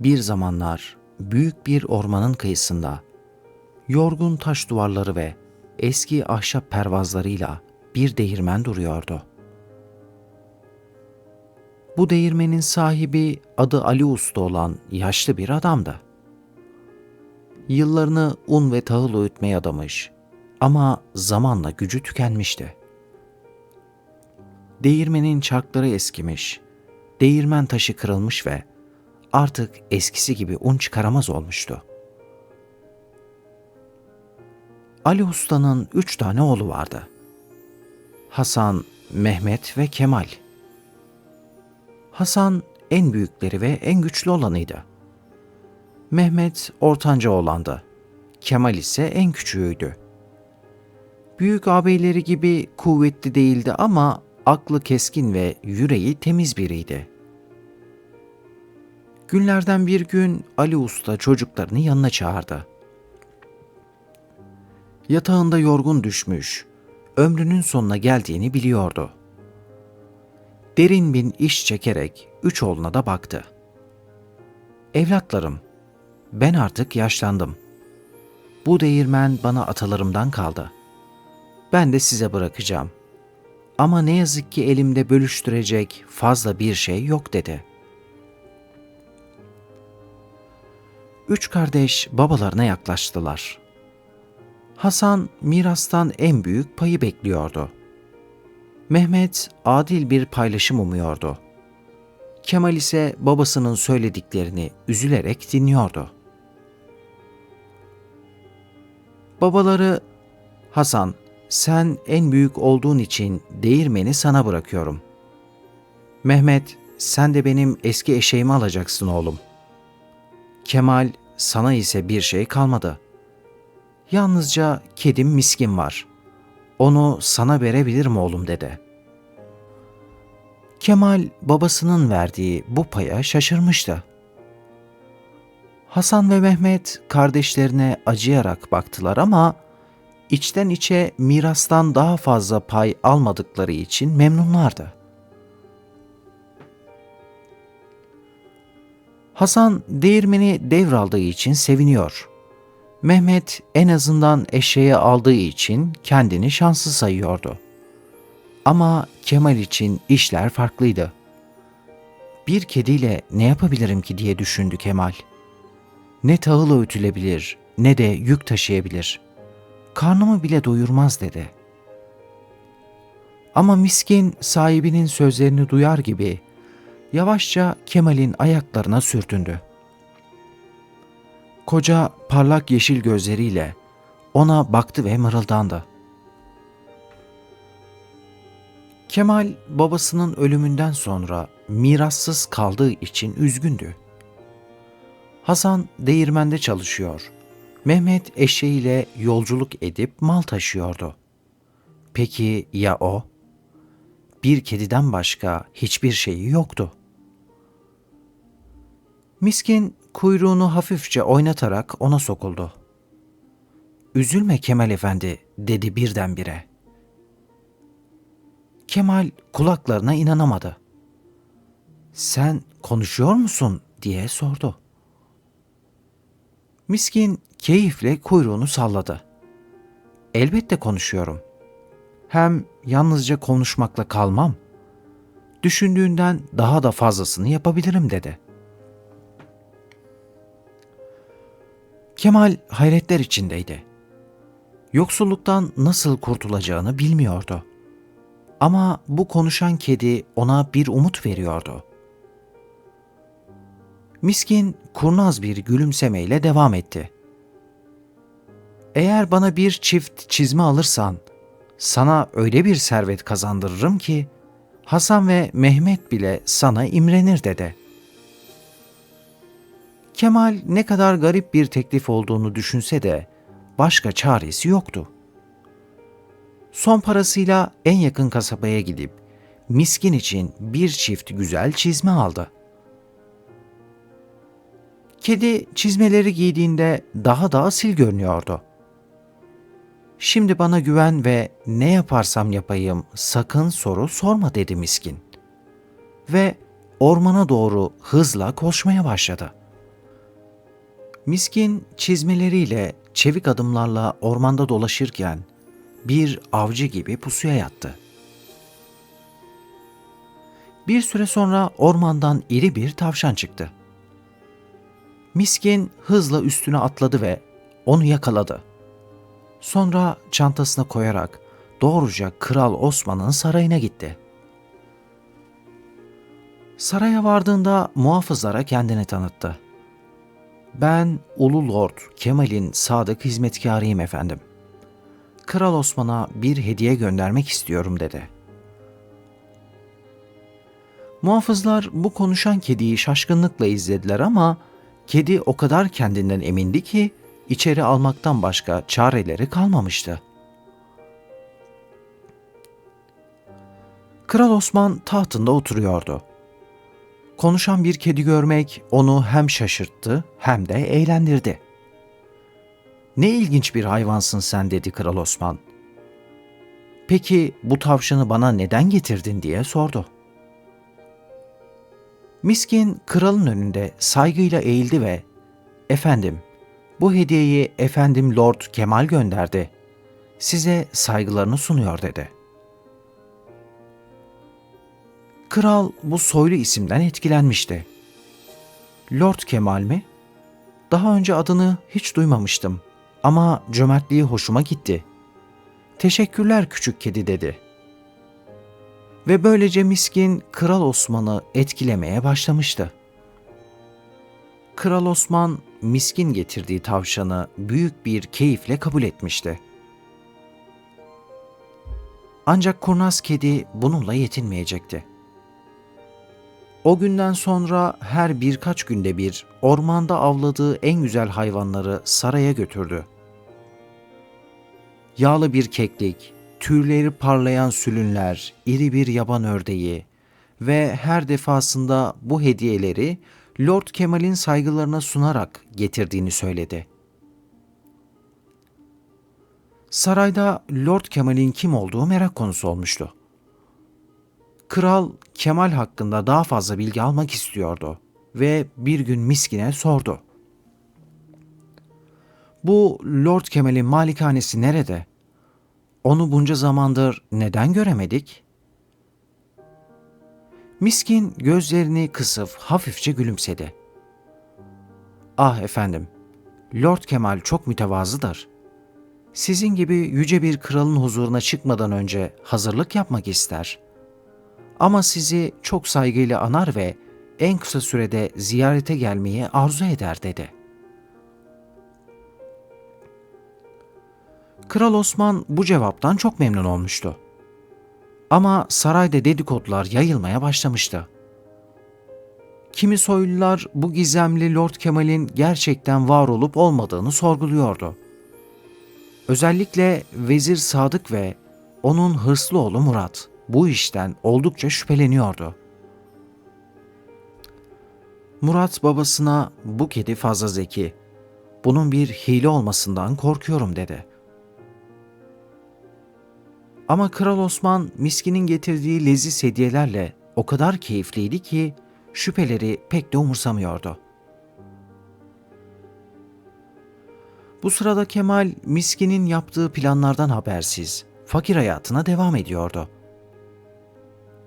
Bir zamanlar büyük bir ormanın kıyısında yorgun taş duvarları ve eski ahşap pervazlarıyla bir değirmen duruyordu. Bu değirmenin sahibi adı Ali Usta olan yaşlı bir adamdı. Yıllarını un ve tahıl öğütmeye adamış ama zamanla gücü tükenmişti. Değirmenin çarkları eskimiş, değirmen taşı kırılmış ve artık eskisi gibi un çıkaramaz olmuştu. Ali Usta'nın üç tane oğlu vardı. Hasan, Mehmet ve Kemal. Hasan en büyükleri ve en güçlü olanıydı. Mehmet ortanca olandı. Kemal ise en küçüğüydü. Büyük ağabeyleri gibi kuvvetli değildi ama aklı keskin ve yüreği temiz biriydi. Günlerden bir gün Ali Usta çocuklarını yanına çağırdı. Yatağında yorgun düşmüş, ömrünün sonuna geldiğini biliyordu. Derin bir iş çekerek üç oğluna da baktı. Evlatlarım, ben artık yaşlandım. Bu değirmen bana atalarımdan kaldı. Ben de size bırakacağım. Ama ne yazık ki elimde bölüştürecek fazla bir şey yok dedi. Üç kardeş babalarına yaklaştılar. Hasan mirastan en büyük payı bekliyordu. Mehmet adil bir paylaşım umuyordu. Kemal ise babasının söylediklerini üzülerek dinliyordu. Babaları, Hasan sen en büyük olduğun için değirmeni sana bırakıyorum. Mehmet sen de benim eski eşeğimi alacaksın oğlum. Kemal sana ise bir şey kalmadı. Yalnızca kedim miskin var. Onu sana verebilirim oğlum dedi. Kemal babasının verdiği bu paya şaşırmıştı. Hasan ve Mehmet kardeşlerine acıyarak baktılar ama içten içe mirastan daha fazla pay almadıkları için memnunlardı. Hasan değirmeni devraldığı için seviniyor. Mehmet en azından eşeği aldığı için kendini şanslı sayıyordu. Ama Kemal için işler farklıydı. Bir kediyle ne yapabilirim ki diye düşündü Kemal. Ne tahıl öğütülebilir ne de yük taşıyabilir. Karnımı bile doyurmaz dedi. Ama miskin sahibinin sözlerini duyar gibi yavaşça Kemal'in ayaklarına sürtündü. Koca parlak yeşil gözleriyle ona baktı ve mırıldandı. Kemal babasının ölümünden sonra mirassız kaldığı için üzgündü. Hasan değirmende çalışıyor. Mehmet eşeğiyle yolculuk edip mal taşıyordu. Peki ya o? Bir kediden başka hiçbir şeyi yoktu. Miskin kuyruğunu hafifçe oynatarak ona sokuldu. Üzülme Kemal Efendi dedi birdenbire. Kemal kulaklarına inanamadı. Sen konuşuyor musun diye sordu. Miskin keyifle kuyruğunu salladı. Elbette konuşuyorum. Hem yalnızca konuşmakla kalmam. Düşündüğünden daha da fazlasını yapabilirim dedi. Kemal hayretler içindeydi. Yoksulluktan nasıl kurtulacağını bilmiyordu. Ama bu konuşan kedi ona bir umut veriyordu. Miskin kurnaz bir gülümsemeyle devam etti. Eğer bana bir çift çizme alırsan, sana öyle bir servet kazandırırım ki, Hasan ve Mehmet bile sana imrenir dedi. Kemal ne kadar garip bir teklif olduğunu düşünse de başka çaresi yoktu. Son parasıyla en yakın kasabaya gidip miskin için bir çift güzel çizme aldı. Kedi çizmeleri giydiğinde daha da asil görünüyordu. Şimdi bana güven ve ne yaparsam yapayım sakın soru sorma dedi miskin. Ve ormana doğru hızla koşmaya başladı.'' Miskin çizmeleriyle çevik adımlarla ormanda dolaşırken bir avcı gibi pusuya yattı. Bir süre sonra ormandan iri bir tavşan çıktı. Miskin hızla üstüne atladı ve onu yakaladı. Sonra çantasına koyarak doğruca Kral Osman'ın sarayına gitti. Saraya vardığında muhafızlara kendini tanıttı. Ben Ulu Lord Kemal'in sadık hizmetkarıyım efendim. Kral Osman'a bir hediye göndermek istiyorum dedi. Muhafızlar bu konuşan kediyi şaşkınlıkla izlediler ama kedi o kadar kendinden emindi ki içeri almaktan başka çareleri kalmamıştı. Kral Osman tahtında oturuyordu. Konuşan bir kedi görmek onu hem şaşırttı hem de eğlendirdi. Ne ilginç bir hayvansın sen dedi Kral Osman. Peki bu tavşanı bana neden getirdin diye sordu. Miskin kralın önünde saygıyla eğildi ve "Efendim, bu hediyeyi efendim Lord Kemal gönderdi. Size saygılarını sunuyor." dedi. Kral bu soylu isimden etkilenmişti. Lord Kemal mi? Daha önce adını hiç duymamıştım ama cömertliği hoşuma gitti. Teşekkürler küçük kedi dedi. Ve böylece miskin Kral Osman'ı etkilemeye başlamıştı. Kral Osman miskin getirdiği tavşanı büyük bir keyifle kabul etmişti. Ancak kurnaz kedi bununla yetinmeyecekti. O günden sonra her birkaç günde bir ormanda avladığı en güzel hayvanları saraya götürdü. Yağlı bir keklik, tüyleri parlayan sülünler, iri bir yaban ördeği ve her defasında bu hediyeleri Lord Kemal'in saygılarına sunarak getirdiğini söyledi. Sarayda Lord Kemal'in kim olduğu merak konusu olmuştu. Kral Kemal hakkında daha fazla bilgi almak istiyordu ve bir gün Miskin'e sordu. Bu Lord Kemal'in malikanesi nerede? Onu bunca zamandır neden göremedik? Miskin gözlerini kısıp hafifçe gülümsedi. Ah efendim, Lord Kemal çok mütevazıdır. Sizin gibi yüce bir kralın huzuruna çıkmadan önce hazırlık yapmak ister. Ama sizi çok saygıyla anar ve en kısa sürede ziyarete gelmeyi arzu eder dedi. Kral Osman bu cevaptan çok memnun olmuştu. Ama sarayda dedikodular yayılmaya başlamıştı. Kimi soylular bu gizemli Lord Kemal'in gerçekten var olup olmadığını sorguluyordu. Özellikle Vezir Sadık ve onun hırslı oğlu Murat bu işten oldukça şüpheleniyordu. Murat babasına bu kedi fazla zeki. Bunun bir hile olmasından korkuyorum dedi. Ama Kral Osman miskinin getirdiği leziz hediyelerle o kadar keyifliydi ki şüpheleri pek de umursamıyordu. Bu sırada Kemal miskinin yaptığı planlardan habersiz fakir hayatına devam ediyordu.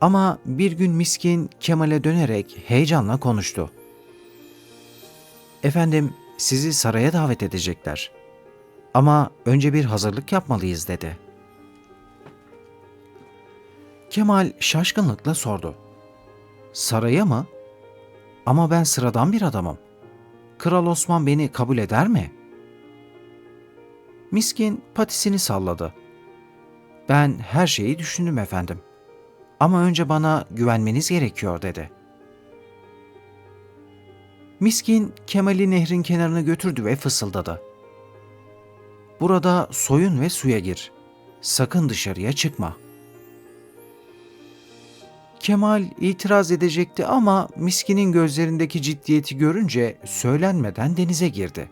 Ama bir gün miskin Kemal'e dönerek heyecanla konuştu. Efendim sizi saraya davet edecekler. Ama önce bir hazırlık yapmalıyız dedi. Kemal şaşkınlıkla sordu. Saraya mı? Ama ben sıradan bir adamım. Kral Osman beni kabul eder mi? Miskin patisini salladı. Ben her şeyi düşündüm efendim. Ama önce bana güvenmeniz gerekiyor dedi. Miskin Kemal'i nehrin kenarına götürdü ve fısıldadı. Burada soyun ve suya gir. Sakın dışarıya çıkma. Kemal itiraz edecekti ama miskinin gözlerindeki ciddiyeti görünce söylenmeden denize girdi.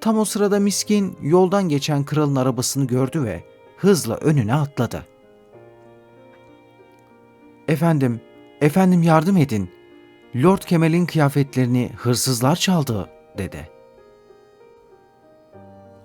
Tam o sırada miskin yoldan geçen kralın arabasını gördü ve hızla önüne atladı. Efendim, efendim yardım edin. Lord Kemal'in kıyafetlerini hırsızlar çaldı dedi.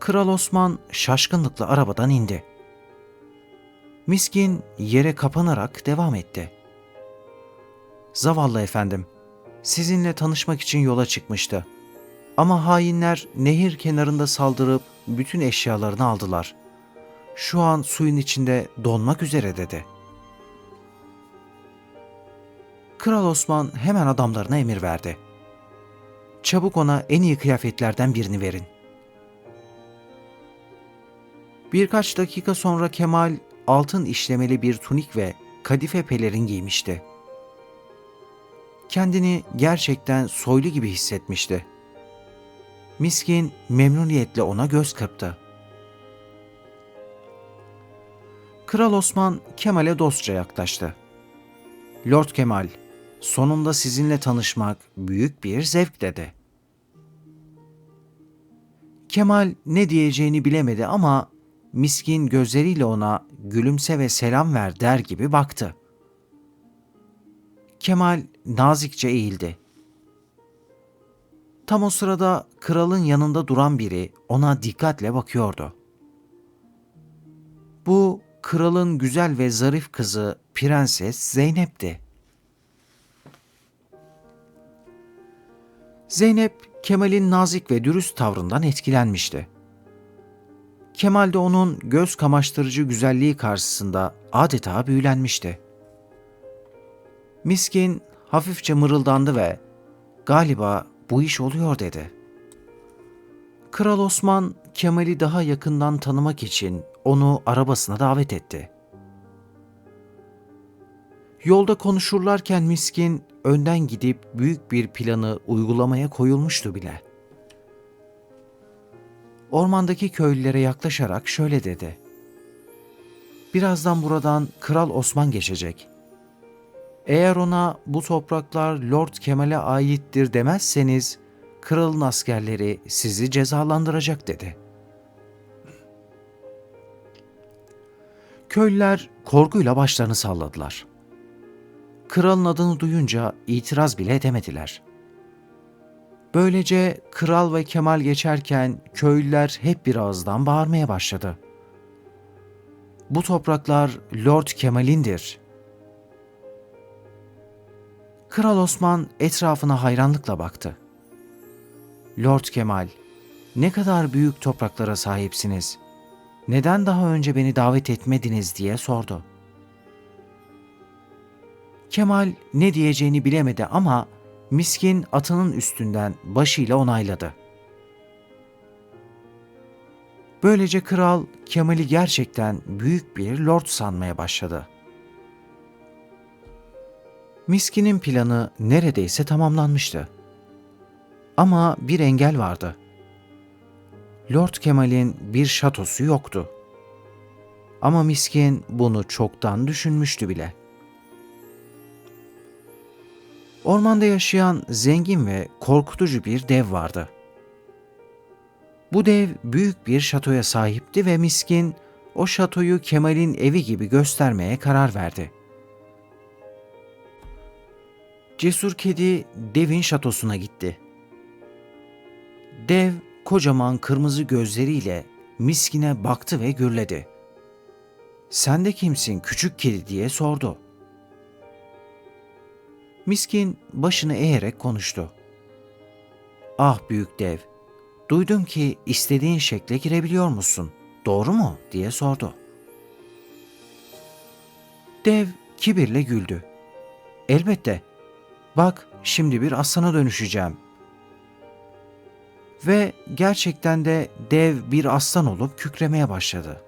Kral Osman şaşkınlıkla arabadan indi. Miskin yere kapanarak devam etti. Zavallı efendim, sizinle tanışmak için yola çıkmıştı. Ama hainler nehir kenarında saldırıp bütün eşyalarını aldılar. Şu an suyun içinde donmak üzere dedi. Kral Osman hemen adamlarına emir verdi. Çabuk ona en iyi kıyafetlerden birini verin. Birkaç dakika sonra Kemal altın işlemeli bir tunik ve kadife pelerin giymişti. Kendini gerçekten soylu gibi hissetmişti. Miskin memnuniyetle ona göz kırptı. Kral Osman Kemal'e dostça yaklaştı. Lord Kemal, sonunda sizinle tanışmak büyük bir zevk dedi. Kemal ne diyeceğini bilemedi ama miskin gözleriyle ona gülümse ve selam ver der gibi baktı. Kemal nazikçe eğildi. Tam o sırada kralın yanında duran biri ona dikkatle bakıyordu. Bu kralın güzel ve zarif kızı Prenses Zeynep'ti. Zeynep Kemal'in nazik ve dürüst tavrından etkilenmişti. Kemal de onun göz kamaştırıcı güzelliği karşısında adeta büyülenmişti. Miskin hafifçe mırıldandı ve galiba bu iş oluyor dedi. Kral Osman Kemal'i daha yakından tanımak için onu arabasına davet etti. Yolda konuşurlarken miskin önden gidip büyük bir planı uygulamaya koyulmuştu bile. Ormandaki köylülere yaklaşarak şöyle dedi. Birazdan buradan Kral Osman geçecek. Eğer ona bu topraklar Lord Kemal'e aittir demezseniz kralın askerleri sizi cezalandıracak dedi. Köylüler korkuyla başlarını salladılar. Kralın adını duyunca itiraz bile edemediler. Böylece kral ve Kemal geçerken köylüler hep bir ağızdan bağırmaya başladı. Bu topraklar Lord Kemal'indir. Kral Osman etrafına hayranlıkla baktı. Lord Kemal, ne kadar büyük topraklara sahipsiniz. Neden daha önce beni davet etmediniz diye sordu. Kemal ne diyeceğini bilemedi ama miskin atının üstünden başıyla onayladı. Böylece kral Kemal'i gerçekten büyük bir lord sanmaya başladı. Miskinin planı neredeyse tamamlanmıştı. Ama bir engel vardı. Lord Kemal'in bir şatosu yoktu. Ama miskin bunu çoktan düşünmüştü bile. Ormanda yaşayan zengin ve korkutucu bir dev vardı. Bu dev büyük bir şatoya sahipti ve miskin o şatoyu Kemal'in evi gibi göstermeye karar verdi. Cesur kedi devin şatosuna gitti. Dev kocaman kırmızı gözleriyle miskine baktı ve gürledi. Sen de kimsin küçük kedi diye sordu. Miskin başını eğerek konuştu. Ah büyük dev, duydum ki istediğin şekle girebiliyor musun? Doğru mu? diye sordu. Dev kibirle güldü. Elbette. Bak şimdi bir aslana dönüşeceğim. Ve gerçekten de dev bir aslan olup kükremeye başladı.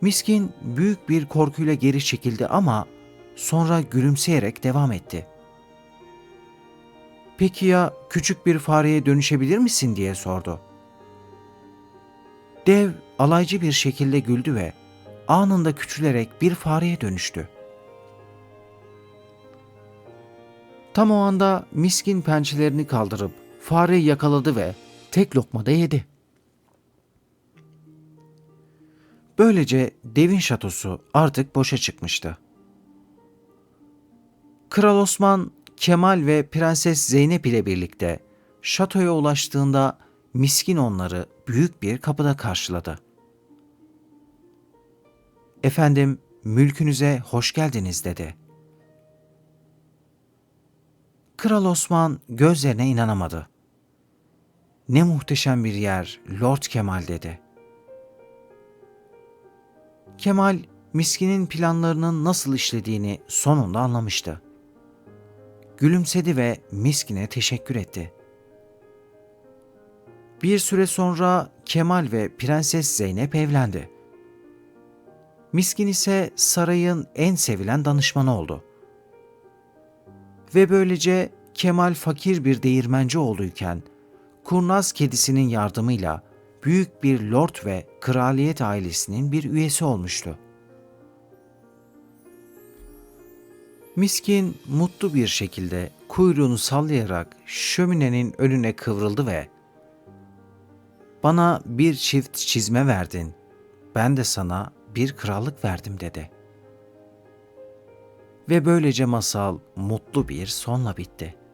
Miskin büyük bir korkuyla geri çekildi ama Sonra gülümseyerek devam etti. Peki ya küçük bir fareye dönüşebilir misin diye sordu. Dev alaycı bir şekilde güldü ve anında küçülerek bir fareye dönüştü. Tam o anda miskin pençelerini kaldırıp fareyi yakaladı ve tek lokmada yedi. Böylece devin şatosu artık boşa çıkmıştı. Kral Osman, Kemal ve Prenses Zeynep ile birlikte şatoya ulaştığında miskin onları büyük bir kapıda karşıladı. Efendim, mülkünüze hoş geldiniz dedi. Kral Osman gözlerine inanamadı. Ne muhteşem bir yer Lord Kemal dedi. Kemal miskinin planlarının nasıl işlediğini sonunda anlamıştı. Gülümsedi ve miskine teşekkür etti. Bir süre sonra Kemal ve Prenses Zeynep evlendi. Miskin ise sarayın en sevilen danışmanı oldu. Ve böylece Kemal fakir bir değirmenci olduyken, kurnaz kedisinin yardımıyla büyük bir lord ve kraliyet ailesinin bir üyesi olmuştu. Miskin mutlu bir şekilde kuyruğunu sallayarak şöminenin önüne kıvrıldı ve "Bana bir çift çizme verdin. Ben de sana bir krallık verdim." dedi. Ve böylece masal mutlu bir sonla bitti.